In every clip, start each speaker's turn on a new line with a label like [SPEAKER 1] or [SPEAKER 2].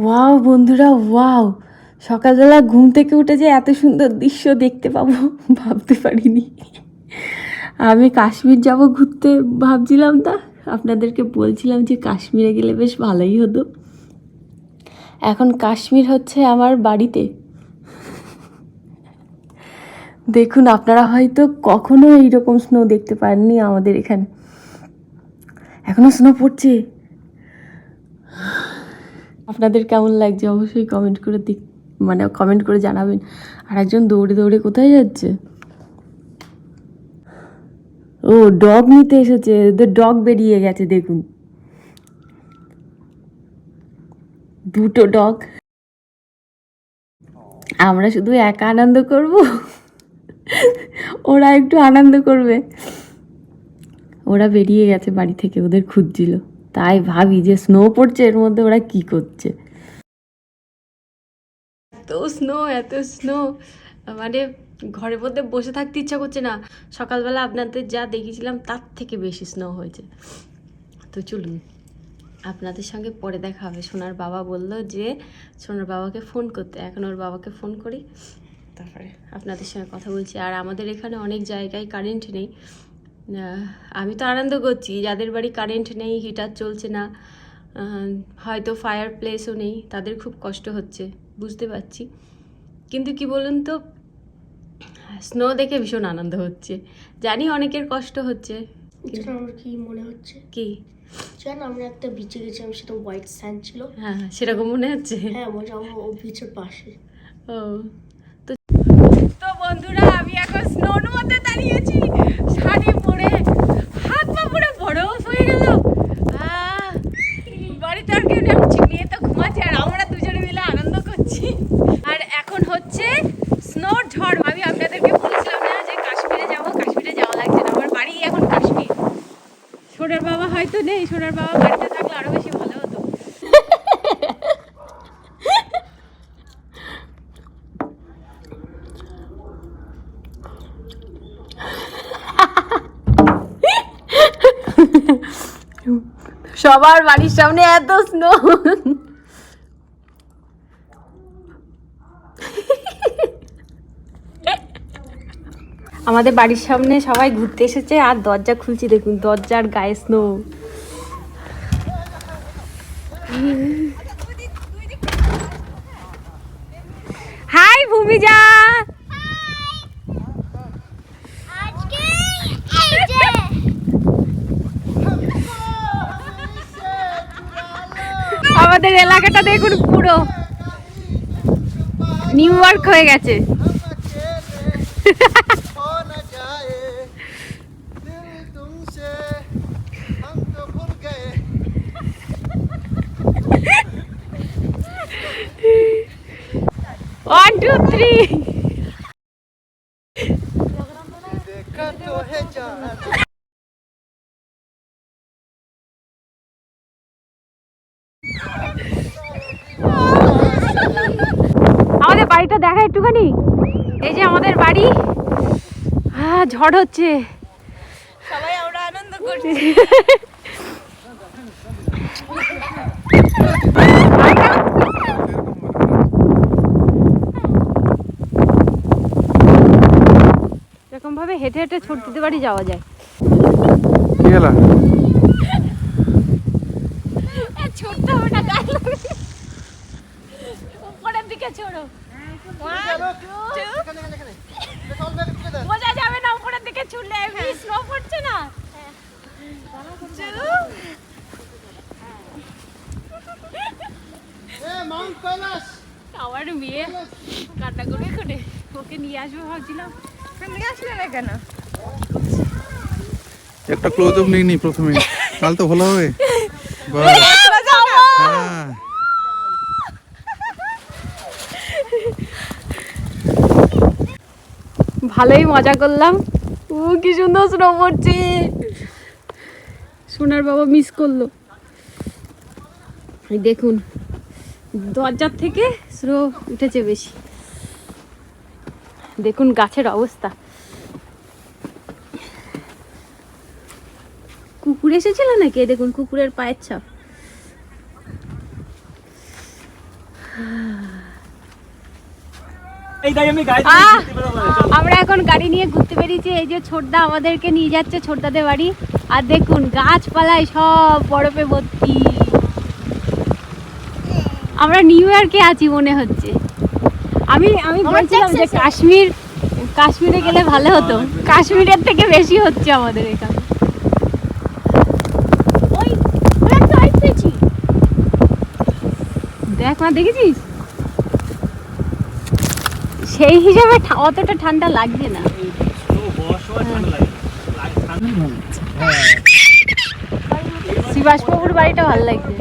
[SPEAKER 1] Wow বন্ধুরা, wow. সকালবেলা ঘুম থেকে উঠে যে এত সুন্দর দৃশ্য দেখতে পাবো, ভাবতে পারিনি। আমি কাশ্মীর যাব ঘুরতে ভাবছিলাম তা আপনাদেরকে বলছিলাম যে কাশ্মীরে গেলে বেশ ভালোই হতো। এখন কাশ্মীর হচ্ছে আমার বাড়িতে। দেখুন, আপনারা হয়তো কখনো এইরকম স্নো দেখতে পাননি আমাদের এখানে। এখনও স্নো পড়ছে। আপনাদের কেমন লাগছে? অবশ্যই কমেন্ট করে দিক মানে কমেন্ট করে জানাবেন। আর একজন দৌড়ে দৌড়ে কোথায় যাচ্ছে? ও ডগ নিতে এসেছে। ডগ বেরিয়ে গেছে, দেখুন। দুটো ডগ আমরা শুধু একা আনন্দ করব? ওরা একটু আনন্দ করবে। ওরা বেরিয়ে গেছে বাড়ি থেকে, ওদের খুঁজছিল। তাই ভাবি যে স্নো পড়ছে, এর মধ্যে ওরা কি করছে? এত স্নো এত স্নো মানে ঘরের মধ্যে বসে থাকতে ইচ্ছা করছে না। সকালবেলা আপনাদের যা দেখিয়েছিলাম, তার থেকে বেশি স্নো হয়েছে। তো চলুন, আপনাদের সঙ্গে পরে দেখা হবে। সোনার বাবা বলল যে, সোনার বাবাকে ফোন করতে। এখন ওর বাবাকে ফোন করি। তারপরে আপনাদের সঙ্গে কথা বলছি। আর আমাদের এখানে অনেক জায়গায় কারেন্ট নেই। আমি তো আনন্দ করছি। যাদের বাড়ি কারেন্ট নেই হিটার চলছে না হয়তো ফায়ার প্লেসও নেই তাদের খুব কষ্ট হচ্ছে বুঝতে পারছি। কিন্তু কি বলুন তো স্নো দেখে ভীষণ আনন্দ হচ্ছে। জানি অনেকের কষ্ট হচ্ছে
[SPEAKER 2] আমার কি মনে হচ্ছে?
[SPEAKER 1] কি?
[SPEAKER 2] জান আমরা একটা বিচে গেছিলাম সেটা হোয়াইট স্যান্ড ছিল।
[SPEAKER 1] হ্যাঁ হ্যাঁ, সেরকম মনে হচ্ছে?
[SPEAKER 2] হ্যাঁ হয় ও বিচের পাশে।
[SPEAKER 1] ও তো তো বন্ধুরা আমি এখন স্নোর মধ্যে দাঁড়িয়েছি শাড়ি পরে হাত পা পুরো বরফ হয়ে গেল আহ, বাড়িতে আর কেউ নেই আমি চিনিয়ে তো ঘুমাচ্ছি আর আমরা দুজনে মিলে আনন্দ করছি আর এখন হচ্ছে স্নোর ঝড় আমি আপনাদেরকে বলেছিলাম না যে কাশ্মীরে যাব কাশ্মীরে যাওয়া লাগছে না আমার বাড়ি এখন কাশ্মীর সোনার হয়তো নেই সোনার বাবা বাড়িতে থাকলে আরও বেশি ভালো হতো। সবার বাড়ির সামনে এত স্নো। আমাদের বাড়ির সামনে সবাই ঘুরতে এসেছে আর দরজা খুলছি দেখুন, দরজার গায়ে স্নো হাই ভূমিজা। আমাদের এলাকাটা দেখুন পুরো। নিউ ইয়র্ক হয়ে গেছে। আমাদের বাড়িটা দেখা একটুখানি? এই যে আমাদের বাড়ি। হ্যাঁ ঝড় হচ্ছে।
[SPEAKER 2] সবাই আমরা আনন্দ করছি।
[SPEAKER 1] এরকম ভাবে হেঁটে হেঁটে ছোট দিতে বাড়ি যাওয়া যায়।
[SPEAKER 3] কি হলো
[SPEAKER 1] ছোট্ট হবে না গায়ে লাগবে। উপরের দিকে ছোড়ো বোঝা যাবে না উপরের দিকে ছুটলে এমনি স্নো পড়ছে না? আমার মেয়ে কান্না করে করে ওকে নিয়ে আসব ভাবছিলাম। নিয়ে আসলে না কেন?
[SPEAKER 4] একটা ক্লোজ আপ নিয়ে নি প্রথমে। তাহলে তো ভালো হবে। বাহ,
[SPEAKER 1] ভালোই মজা করলাম। ও কি সুন্দর স্নো পড়ছে সোনার বাবা মিস করল। দেখুন দরজার থেকে স্নো উঠেছে বেশি। দেখুন গাছের অবস্থা। কুকুর এসেছিল নাকি? দেখুন কুকুরের পায়ের ছাপ। আমরা এখন গাড়ি নিয়ে ঘুরতে বেরিয়েছি এই যে ছোটদা আমাদেরকে নিয়ে যাচ্ছে ছোটদাদের বাড়ি। আর দেখুন গাছপালায় সব বরফে ভর্তি। আমরা নিউ ইয়র্কে আছি মনে হচ্ছে। আমি আমি বলছিলাম যে কাশ্মীর কাশ্মীরে গেলে ভালো হতো। কাশ্মীরের থেকে বেশি হচ্ছে আমাদের এখানে। দেখ মা দেখেছিস? সেই হিসাবে অতটা ঠান্ডা লাগছে না। শিবাসবাবুর বাড়িটা ভালো লাগছে।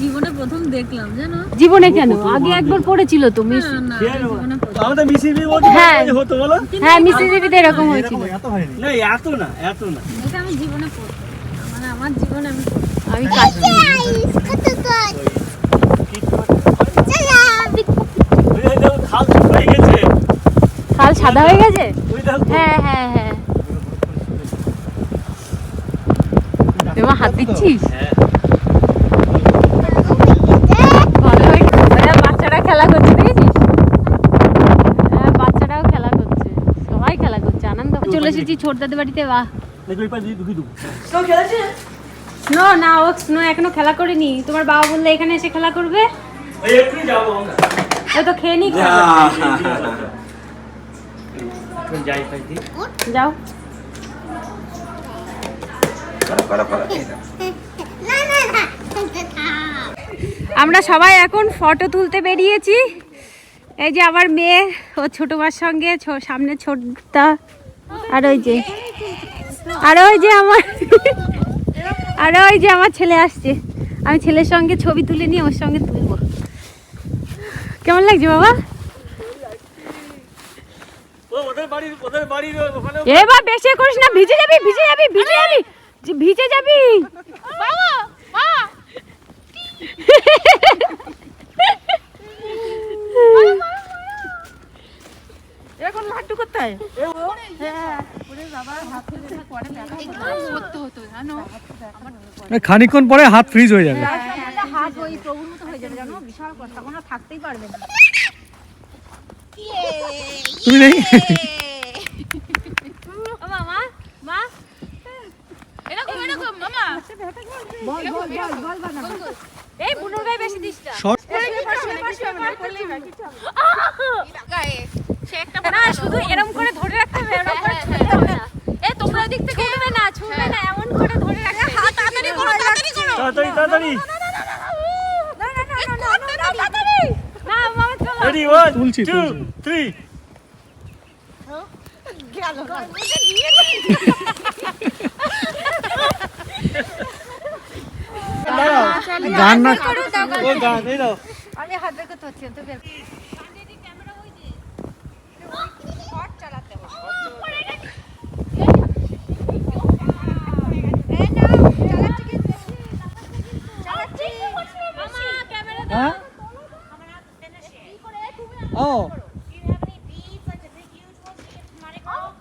[SPEAKER 5] জীবনে প্রথম দেখলাম জানো?
[SPEAKER 1] জীবনে কেন? আগে একবার পড়েছিল তো মিস
[SPEAKER 5] না জীবনে প্রথম।
[SPEAKER 6] আমাদের মিসিবি
[SPEAKER 1] হ্যাঁ।
[SPEAKER 6] হতো বলো?
[SPEAKER 1] হ্যাঁ মিসিসিপিতে এরকম হয়েছিল।
[SPEAKER 4] এত হয়নি।
[SPEAKER 6] না এত না এত না।
[SPEAKER 5] এটা আমি জীবনে পড়তাম আমার জীবনে আমি।
[SPEAKER 1] আমি
[SPEAKER 6] খাল হয়ে
[SPEAKER 1] সাদা হয়ে গেছে? হ্যাঁ হ্যাঁ হ্যাঁ। তোমার হাত দিচ্ছিস?
[SPEAKER 6] হ্যাঁ
[SPEAKER 1] বাচ্চারা খেলা করছে দেখেছিস? হ্যাঁ বাচ্চারাও খেলা করছে। সবাই খেলা করছে আনন্দ চলে এসেছি ছোট ছোটদাদের বাড়িতে বাহ।
[SPEAKER 6] দেখো ওই পাশে ঢুকি দেবো।
[SPEAKER 1] স্নো না ও স্নো এখনও খেলা করেনি। তোমার বাবা বললে এখানে এসে খেলা করবে?
[SPEAKER 6] ওই একটু যাব আমরা।
[SPEAKER 1] ও তো খেয়ে নি
[SPEAKER 6] যাই
[SPEAKER 1] যাও। আমরা সবাই এখন ফটো তুলতে বেরিয়েছি। এই যে আমার মেয়ে ও ছোট মার সঙ্গে ছো- সামনে ছোটটা আর ওই যে। আর ওই যে আমার আর ওই যে আমার ছেলে আসছে। আমি ছেলের সঙ্গে ছবি তুলে নিয়ে ওর সঙ্গে তুলবো। কেমন লাগছে বাবা? এবার বেশি করিস না ভিজে যাবি ভিজে যাবি ভিজে যাবি। ভিজে যাবি।
[SPEAKER 5] এখন লাড্ডু কোথায়
[SPEAKER 4] খানিকক্ষণ পরে হাত ফ্রিজ হয়ে যাবে
[SPEAKER 1] হাত ওই প্রভুর মতো হয়ে যাবে জানো বিশাল কষ্ট তখন থাকতেই পারবে না
[SPEAKER 4] তুমি নেই
[SPEAKER 1] ও মামা মা এই বুনুর গায়ে বেশি দিস না
[SPEAKER 4] শর্ট
[SPEAKER 1] না শুধু এরকম করে ধরে রাখতে হবে এরকম করে ছুঁতে হবে না এই তোমরা দিক থেকে ছুঁবে না ছুঁবে না এমন করে ধরে রাখতে হাত তাড়াতাড়ি করো তাড়াতাড়ি করো
[SPEAKER 6] তাড়াতাড়ি তাড়াতাড়ি
[SPEAKER 1] না মামা চলো
[SPEAKER 6] রেডি
[SPEAKER 4] তুলছি,
[SPEAKER 6] টু
[SPEAKER 4] তুলছি। গান না
[SPEAKER 6] ও গান এই দাও
[SPEAKER 1] আমি হাত বের করতে তো বের
[SPEAKER 4] হ্যাঁ Oh.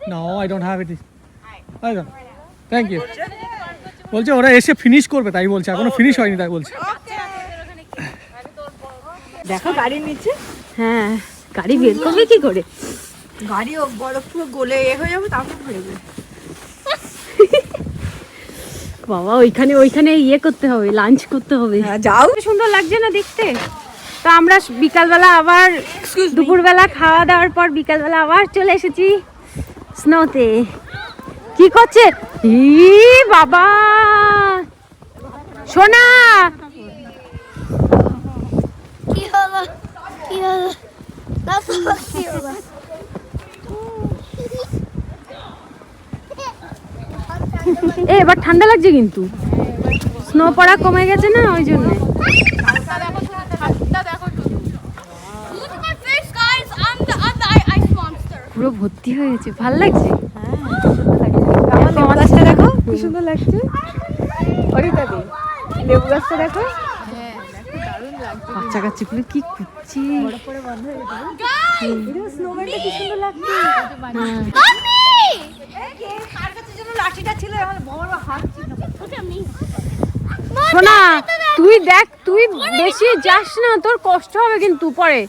[SPEAKER 4] No, I don't have it. I don't. Thank you. বলছে ওরা এসে ফিনিশ করবে তাই বলছে এখনও ফিনিশ হয়নি তাই বলছে
[SPEAKER 5] দেখো গাড়ির নিচে
[SPEAKER 1] হ্যাঁ গাড়ি বের করবে কি করে
[SPEAKER 5] গাড়ি বরফ পুরো গলে এ হয়ে যাবে তারপর ধরবে
[SPEAKER 1] বাবা ওইখানে ওইখানে ইয়ে করতে হবে লাঞ্চ করতে হবে।
[SPEAKER 5] হ্যাঁ যাও।
[SPEAKER 1] সুন্দর লাগছে না দেখতে? তো আমরা বিকালবেলা আবার দুপুরবেলা খাওয়া দাওয়ার পর বিকালবেলা আবার চলে এসেছি স্নোতে। কি করছে? ই বাবা! সোনা!
[SPEAKER 2] কি হলো? কি হলো তারপর কি হলো
[SPEAKER 1] এ এবার ঠান্ডা লাগছে কিন্তু। স্নো পড়া কমে গেছে না ওই জন্য. পুরো ভর্তি হয়ে গেছে। ভালো লাগছে?
[SPEAKER 5] গাছটা দেখো কি সুন্দর লাগছে। লেবু গাছটা দেখো।
[SPEAKER 1] বাচ্চা কাচ্চাগুলো কি করছে
[SPEAKER 5] স্নোম্যানটা কি সুন্দর লাগছে
[SPEAKER 2] Mommy!
[SPEAKER 5] কার কাছে যেন লাঠিটা
[SPEAKER 2] সোনা
[SPEAKER 1] তুই দেখ তুই বেশি যাস না তোর কষ্ট হবে কিন্তু পরে।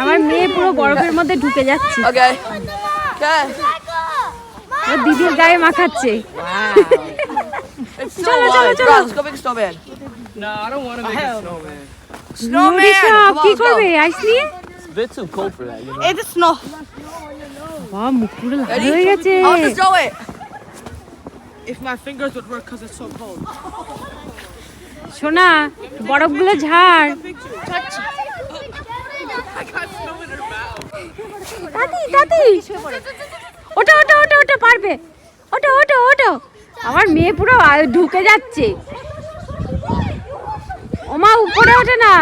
[SPEAKER 1] আমার মেয়ে পুরো বরফের মধ্যে ঢুকে যাচ্ছে। দিদির গায়ে মাখাচ্ছে। কি করবে
[SPEAKER 7] আইসনি
[SPEAKER 1] বাহ মুখ পুরো লাল
[SPEAKER 7] Ready?
[SPEAKER 1] হয়ে গেছে।
[SPEAKER 7] I'll just throw it.
[SPEAKER 6] If my fingers would work because it's so cold.
[SPEAKER 1] সোনা বরফগুলো ঝাড়। দাদি দাদি ওটা ওটা ওটা ওটা পারবে। ওটা ওটা ওটা আমার মেয়ে পুরো ঢুকে যাচ্ছে। ওমা উপরে ওঠে না।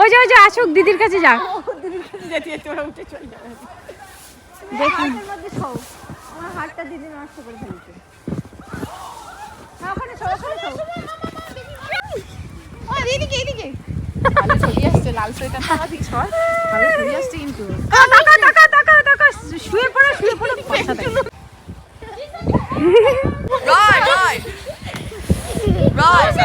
[SPEAKER 1] ওই যে ওই যে আসুক দিদির কাছে যাক দেখুন টাকা টাকা টাকা টাকা শুয়ে পড়ো শুয়ে পড়ো পয়সা দেয়।
[SPEAKER 7] Right, right. Right.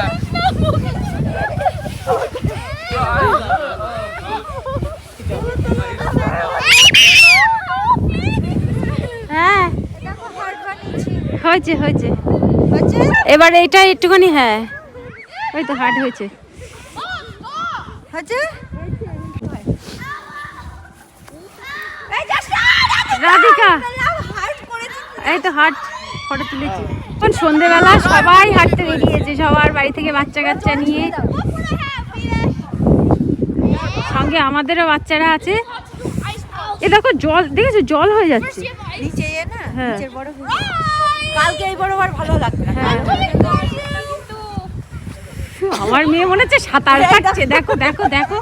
[SPEAKER 1] হ্যাঁ হয়েছে হয়েছে। এবার এটা একটুখানি হ্যাঁ। ওই তো হার্ড হয়েছে। রাধিকা। এই তো হাট ফটো তুলেছি। এখন সন্ধেবেলা সবাই হাঁটতে বেরিয়েছে সবার বাড়ি থেকে বাচ্চা কাচ্চা নিয়ে। সঙ্গে আমাদেরও বাচ্চারা আছে। এ দেখো জল দেখেছ জল হয়ে যাচ্ছে। হ্যাঁ।
[SPEAKER 8] কালকে এই বড় ভালো লাগবে
[SPEAKER 1] হ্যাঁ। আমার মেয়ে মনে হচ্ছে সাঁতার কাটছে। দেখো দেখো দেখো।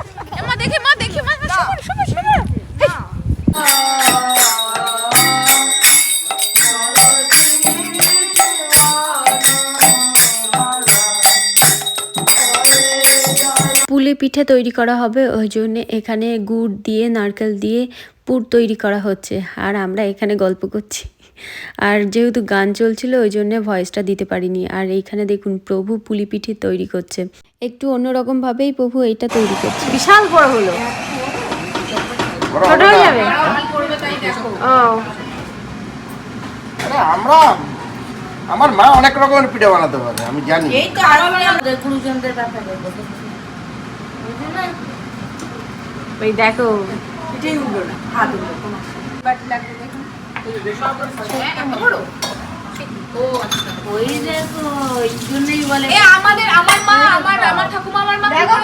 [SPEAKER 8] মা দেখি মা দেখি মা শোনো শোনো শোনো
[SPEAKER 9] পুলি পিঠে তৈরি করা হবে ওই জন্য এখানে গুড় দিয়ে নারকেল দিয়ে পুর তৈরি করা হচ্ছে। আর আমরা এখানে গল্প করছি। আর যেহেতু গান চলছিল ওই জন্য ভয়েসটা দিতে পারিনি। আর এইখানে দেখুন প্রভু পুলি পিঠে তৈরি করছে। একটু অন্যরকম ভাবেই প্রভু এইটা তৈরি করছে।
[SPEAKER 1] বিশাল বড় হলো। ছোট হয়ে যাবে?
[SPEAKER 3] আমরা আমার মা অনেক রকমের পিঠা বানাতে পারে আমি জানি।
[SPEAKER 8] এই তো আরও গুরুজনদের ব্যাপারে
[SPEAKER 1] ওই দেখো।
[SPEAKER 8] এটাই উঠল না হাত উঠল কোনো বাটি লাগবে। ওই দেখো এই জন্যই বলে
[SPEAKER 10] এ আমাদের আমার মা আমার আমার ঠাকুমা আমার মা
[SPEAKER 8] দেখো?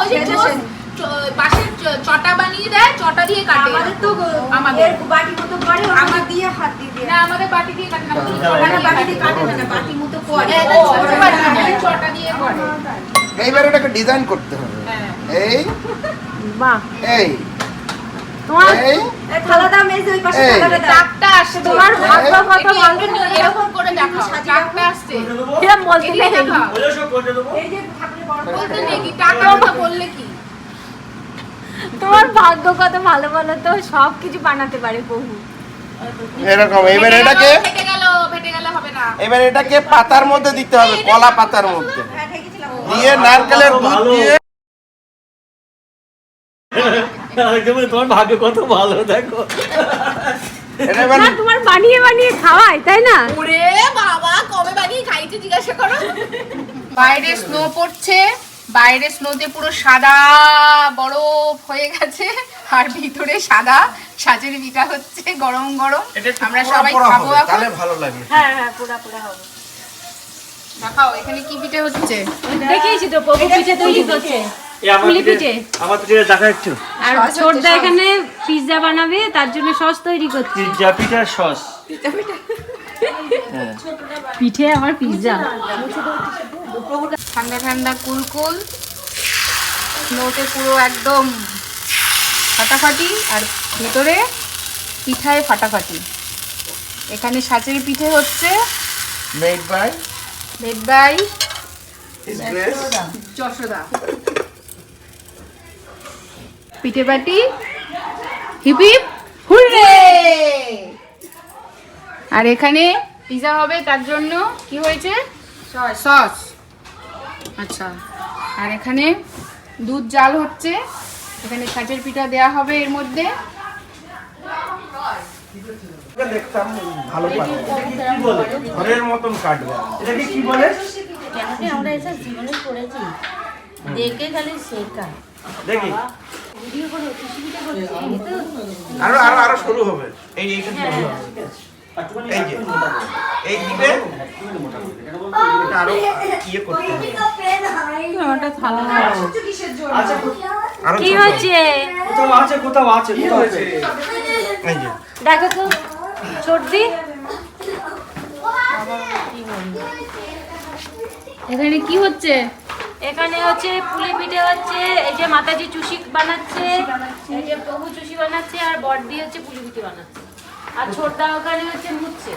[SPEAKER 10] ওই যে বাঁশের চটা বানিয়ে দেয় চটা দিয়ে কাটে
[SPEAKER 8] আমাদের তো
[SPEAKER 10] আমাদের।
[SPEAKER 8] বাটি মতো করে
[SPEAKER 10] আমার-
[SPEAKER 8] দিয়ে হাত দিয়ে
[SPEAKER 10] না আমাদের বাটি দিয়ে কাটে না
[SPEAKER 8] বাটি দিয়ে কাটে। বাটি মতো করে
[SPEAKER 10] চটা দিয়ে করে
[SPEAKER 3] এইবার এটাকে ডিজাইন করতে হবে।
[SPEAKER 10] হ্যাঁ।
[SPEAKER 3] এই
[SPEAKER 1] বাহ।
[SPEAKER 3] এই
[SPEAKER 1] তোমার
[SPEAKER 3] এই
[SPEAKER 8] এই থালা ওই পাশে
[SPEAKER 3] এই।
[SPEAKER 8] থালাটা
[SPEAKER 10] আসছে
[SPEAKER 1] তোমার ভাগ্য কত
[SPEAKER 10] একটু-
[SPEAKER 1] বলতো
[SPEAKER 10] একটু এরকম করে দেখাও। টাকটা আসছে
[SPEAKER 1] এরকম বলতে
[SPEAKER 10] এগিয়ে
[SPEAKER 1] নেই?
[SPEAKER 10] দেখাও।
[SPEAKER 8] এই যে ঠাকুরের
[SPEAKER 10] বলতে নেই কি? টাকা কথা বললে কি?
[SPEAKER 1] তোমার ভাগ্য কত ভালো বলো তো? সব কিছু বানাতে পারে বহু।
[SPEAKER 3] এরকম। এবার এটাকে
[SPEAKER 10] ফেটে গেল ফেটে গেলে হবে না।
[SPEAKER 3] এবার এটাকে পাতার মধ্যে দিতে হবে কলা পাতার মধ্যে।
[SPEAKER 8] হ্যাঁ
[SPEAKER 3] দিয়ে নারকেলের দুধ
[SPEAKER 6] ভালো।
[SPEAKER 3] দিয়ে
[SPEAKER 6] তোমার ভাগ্য কত ভালো দেখো।
[SPEAKER 1] না তোমার বানিয়ে বানিয়ে খাওয়াই তাই না?
[SPEAKER 10] ওরে বাবা কবে বানিয়ে খাইছে জিজ্ঞাসা করো। বাইরে স্নো পড়ছে বাইরে স্নোতে পুরো সাদা বরফ হয়ে গেছে আর ভিতরে সাদা সাজের পিঠা হচ্ছে গরম গরম। আমরা সবাই
[SPEAKER 3] পোড়া
[SPEAKER 10] খাব এখন।
[SPEAKER 3] তাহলে ভালো লাগে।
[SPEAKER 1] হ্যাঁ হ্যাঁ পুরা পুরা হবে।
[SPEAKER 10] দেখাও এখানে কি পিঠে হচ্ছে?
[SPEAKER 1] দেখিয়েছি তো পিঠে তৈরি করছে
[SPEAKER 6] আমার পিঠে
[SPEAKER 1] পিঠে।
[SPEAKER 6] আমার পিঠে দেখা একটু
[SPEAKER 1] আর ছোটদা এখানে পিৎজা বানাবে তার জন্য সস তৈরি করছে।
[SPEAKER 6] পিৎজা পিঠার সস।
[SPEAKER 1] পিঠে। আমার পিৎজা।
[SPEAKER 10] ঠান্ডা ঠান্ডা কুলকুল। স্নোতে পুরো একদম ফাটাফাটি আর ভিতরে পিঠায় ফাটাফাটি। এখানে সাচের পিঠে হচ্ছে
[SPEAKER 3] made by
[SPEAKER 10] made by Jashoda. পিঠে বাটি। Hip hip hurray! আর এখানে পিজা হবে তার জন্য কি হয়েছে? সস। আচ্ছা আর এখানে দুধ জাল হচ্ছে। এখানে কাঁচের পিঠা দেয়া হবে এর মধ্যে।
[SPEAKER 3] দেখতাম ভালো ঘরের মতন কাটবে। এটাকে কি বলে?
[SPEAKER 8] আমরা এসব জীবনে দেখে খালি শেখা।
[SPEAKER 3] দেখি। আরও আরও আরও শুরু হবে। এই এইটা এই যে এই দিকে আরও ইয়ে করতে হবে। আরও
[SPEAKER 1] কি হচ্ছে
[SPEAKER 4] কোথাও আছে কোথাও আছে কোথাও আছে?
[SPEAKER 3] এই যে।
[SPEAKER 1] দেখো তো সর্দি।
[SPEAKER 10] এখানে কি হচ্ছে?
[SPEAKER 1] এখানে হচ্ছে পুলি পিঠে হচ্ছে এই যে মাতাজি চুষি বানাচ্ছে এই যে প্রভু চুষি বানাচ্ছে আর বড়দি হচ্ছে পুলি পিঠে বানাচ্ছে। আর ছোটদা ওখানে হচ্ছে মুচ্ছে।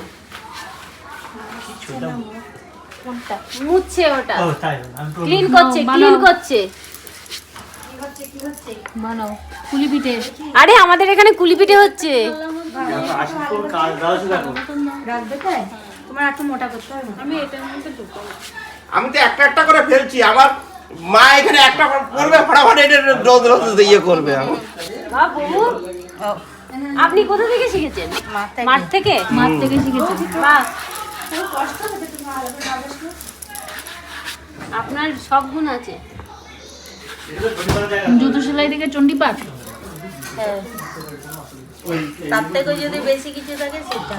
[SPEAKER 1] মুচ্ছে ওটা। ক্লিন করছে ক্লিন করছে।
[SPEAKER 10] বানাও পুলি পিঠে।
[SPEAKER 1] আরে আমাদের এখানে কুলি পিঠে হচ্ছে।
[SPEAKER 8] তোমার একটু মোটা করতে হবে
[SPEAKER 1] আমি এটার মধ্যে ঢুকবো।
[SPEAKER 3] আমি তো একটা একটা করে ফেলছি আমার মা এখানে একটা করবে ফটাফট এটা রোদ রোদ ইয়ে করবে।
[SPEAKER 1] বাবু আপনি কোথা থেকে শিখেছেন? মাঠ থেকে?
[SPEAKER 10] মাঠ থেকে শিখেছি।
[SPEAKER 1] বাহ আপনার সব গুণ আছে।
[SPEAKER 10] জুতো সেলাই থেকে চণ্ডীপাঠ
[SPEAKER 8] হ্যাঁ। তার থেকে যদি বেশি কিছু থাকে সেটা।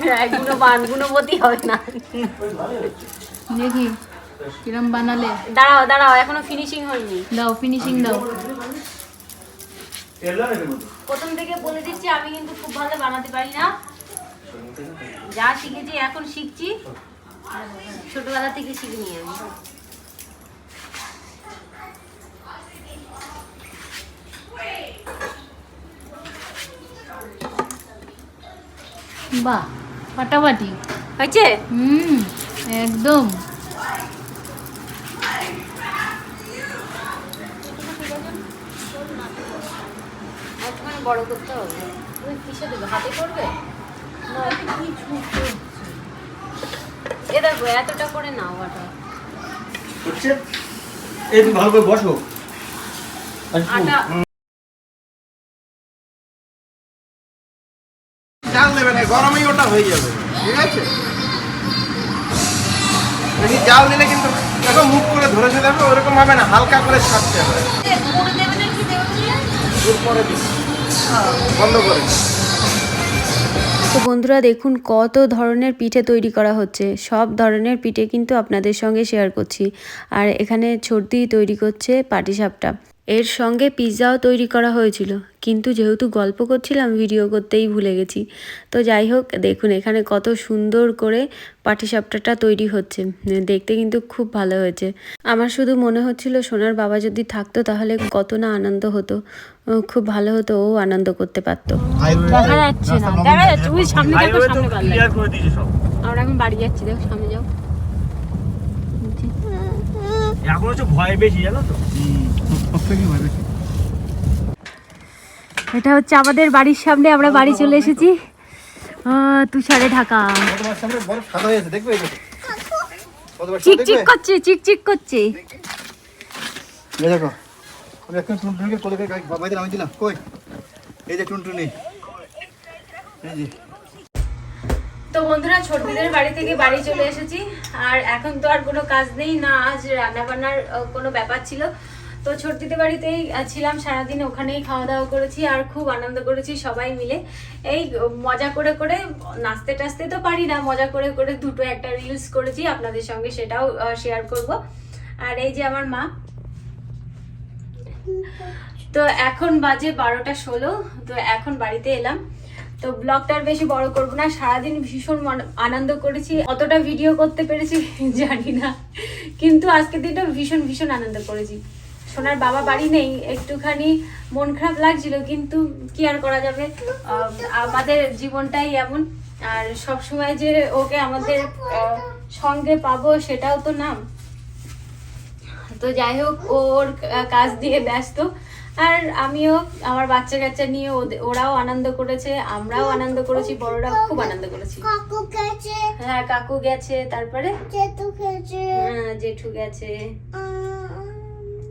[SPEAKER 1] হ্যাঁ, গুণবতী হবে না।
[SPEAKER 10] দেখি কিরম বানালে?
[SPEAKER 1] দাঁড়াও দাঁড়াও এখনও ফিনিশিং হয়নি।
[SPEAKER 10] দাও ফিনিশিং দাও।
[SPEAKER 1] প্রথম থেকে বলে দিচ্ছি আমি কিন্তু খুব ভালো বানাতে পারি না। যা শিখেছি এখন শিখছি। ছোটবেলা থেকে শিখিনি আমি।
[SPEAKER 10] বাহ ফাটাফাটি।
[SPEAKER 1] হয়েছে?
[SPEAKER 10] হুম একদম।
[SPEAKER 1] বড় করতে হবে। তুমি কিসে দেবে হাতে করবে? এ দেখো এতটা করে নাও আটা।
[SPEAKER 4] হচ্ছে? এই তুমি ভালো করে বসো।
[SPEAKER 1] আটা
[SPEAKER 3] জাল দেবে না গরমেই ওটা হয়ে যাবে। ঠিক আছে? বেশি জাল দিলে কিন্তু দেখো মুখ করে ধরেছে দেখো ওরকম ভাবে না হালকা করে ছাড়তে করে বন্ধ করে
[SPEAKER 9] তো বন্ধুরা দেখুন, কত ধরনের পিঠে তৈরি করা হচ্ছে। সব ধরনের পিঠে কিন্তু আপনাদের সঙ্গে শেয়ার করছি। আর এখানে ছর্দি তৈরি করছে পাটিসাপটা। এর সঙ্গে পিৎজাও তৈরি করা হয়েছিল। কিন্তু যেহেতু গল্প করছিলাম ভিডিও করতেই ভুলে গেছি। তো যাই হোক দেখুন এখানে কত সুন্দর করে পাটিসাপটাটা তৈরি হচ্ছে। দেখতে কিন্তু খুব ভালো হয়েছে। আমার শুধু মনে হচ্ছিল সোনার বাবা যদি থাকতো তাহলে কত না আনন্দ হতো। ও খুব ভালো হতো ও আনন্দ করতে পারতো।
[SPEAKER 1] দেখা যাচ্ছে না। দেখা যাচ্ছে তুমি সামনে দেখো সামনে পারলে
[SPEAKER 4] ক্লিয়ার করে দিয়েছে সব।
[SPEAKER 1] আমরা এখন বাড়ি যাচ্ছি দেখো সামনে যাও।
[SPEAKER 4] এখন হচ্ছে ভয় বেশি জানো তো?
[SPEAKER 1] এটা হচ্ছে আমাদের বাড়ির সামনে, আমরা বাড়ি চলে এসেছি। তুষারে ঢাকা। চিকচিক করছে চিকচিক করছে। তো বন্ধুরা, ছোটদের বাড়ি থেকে বাড়ি চলে এসেছি। আর এখন তো আর কোনো কাজ নেই, না আজ রান্না বান্নার কোনো ব্যাপার ছিল। তো ছোটদিদের বাড়িতেই ছিলাম, সারাদিন ওখানেই খাওয়া দাওয়া করেছি আর খুব আনন্দ করেছি সবাই মিলে। এই মজা করে করে, নাচতে টাচতে তো পারি না, মজা করে করে দুটো একটা রিলস করেছি, আপনাদের সঙ্গে সেটাও শেয়ার করব। আর এই যে আমার মা। তো এখন বাজে বারোটা ষোলো, তো এখন বাড়িতে এলাম। তো ব্লগটা আর বেশি বড় করব না, সারাদিন ভীষণ আনন্দ করেছি। অতটা ভিডিও করতে পেরেছি, জানি না। কিন্তু আজকের দিনটা ভীষণ ভীষণ আনন্দ করেছি। সোনার বাবা বাড়ি নেই একটুখানি মন খারাপ লাগছিল কিন্তু কি আর করা যাবে? আমাদের জীবনটাই এমন। আর সব সময় যে ওকে আমাদের সঙ্গে পাবো সেটাও তো নাম। তো যাই হোক ওর কাজ দিয়ে ব্যস্ত। আর আমিও আমার বাচ্চা কাচ্চা নিয়ে ওরাও আনন্দ করেছে আমরাও আনন্দ করেছি বড়রাও খুব আনন্দ করেছি।
[SPEAKER 2] কাকু গেছে।
[SPEAKER 1] হ্যাঁ কাকু গেছে তারপরে?
[SPEAKER 2] জেঠু গেছে।
[SPEAKER 1] হ্যাঁ জেঠু গেছে।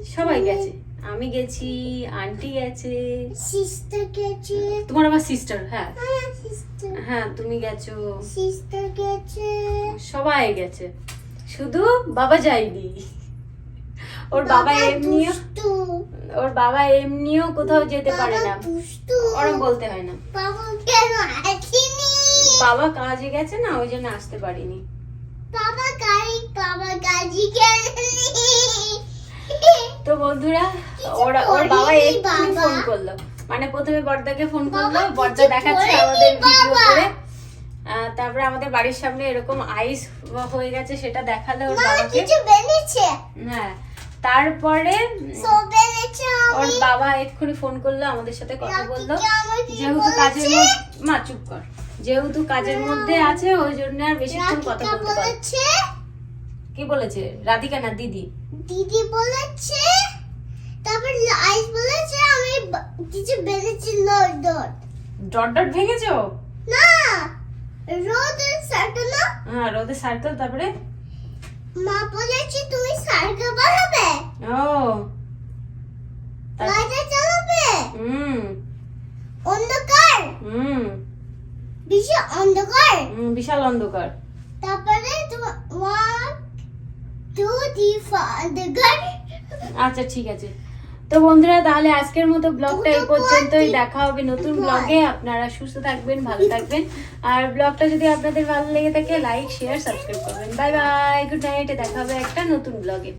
[SPEAKER 1] সবাই গেছে। আমি গেছি আন্টি গেছে।
[SPEAKER 2] সিস্টার গেছে।
[SPEAKER 1] তোমার আবার সিস্টার হ্যাঁ। হ্যাঁ তুমি গেছো।
[SPEAKER 2] সিস্টার গেছে।
[SPEAKER 1] সবাই গেছে। শুধু বাবা যায়নি। ওর বাবা এমনিও ওর বাবা এমনিও কোথাও যেতে পারে না। ওরম বলতে হয় না।
[SPEAKER 2] বাবা কেন আসেনি?
[SPEAKER 1] বাবা কাজে গেছে না ওই জন্য আসতে পারিনি।
[SPEAKER 2] বাবা গাড়ি বাবা গাড়ি গেলেনি
[SPEAKER 1] তো বন্ধুরা ওরা ওর বাবা এক্ষুনি ফোন করল। মানে প্রথমে বর্দাকে ফোন করল বর্দা দেখাচ্ছে আমাদের ভিডিও করে। তারপরে আমাদের বাড়ির সামনে এরকম আইস হয়ে গেছে সেটা দেখাল ওর বাবাকে। হ্যাঁ তারপরে ওর বাবা এক্ষুনি ফোন করল আমাদের সাথে কথা বলল। যেহেতু কাজের মধ্যে মা চুপ কর। যেহেতু কাজের মধ্যে আছে ওই জন্য আর বেশিক্ষণ কথা বলতে পারে
[SPEAKER 2] বলেছে?
[SPEAKER 1] কি বলেছে? রাধিকা না দিদি?
[SPEAKER 2] দিদি বলেছে তারপর আইস বলেছে আমি কিছু বেনেছি লড়
[SPEAKER 1] ডট। ডট ডট ভেঙেছো?
[SPEAKER 2] না রোদের সার্কেল না?
[SPEAKER 1] হ্যাঁ রোদে সার্কেল তারপরে?
[SPEAKER 2] মা বলেছে তুমি সার্কেল বানাবে।
[SPEAKER 1] ও।
[SPEAKER 2] লাইটে চালাবে
[SPEAKER 1] হুম।
[SPEAKER 2] অন্ধকার?
[SPEAKER 1] হুম।
[SPEAKER 2] বেশি অন্ধকার?
[SPEAKER 1] হুম, বিশাল অন্ধকার।
[SPEAKER 2] তারপরে তোমার
[SPEAKER 1] আচ্ছা ঠিক আছে। তো বন্ধুরা তাহলে আজকের মতো ব্লগটা এই পর্যন্তই। দেখা হবে নতুন ব্লগে। আপনারা সুস্থ থাকবেন ভালো থাকবেন। আর ব্লগটা যদি আপনাদের ভালো লেগে থাকে লাইক শেয়ার সাবস্ক্রাইব করবেন। Bye bye. Good night. দেখা হবে একটা নতুন ব্লগে।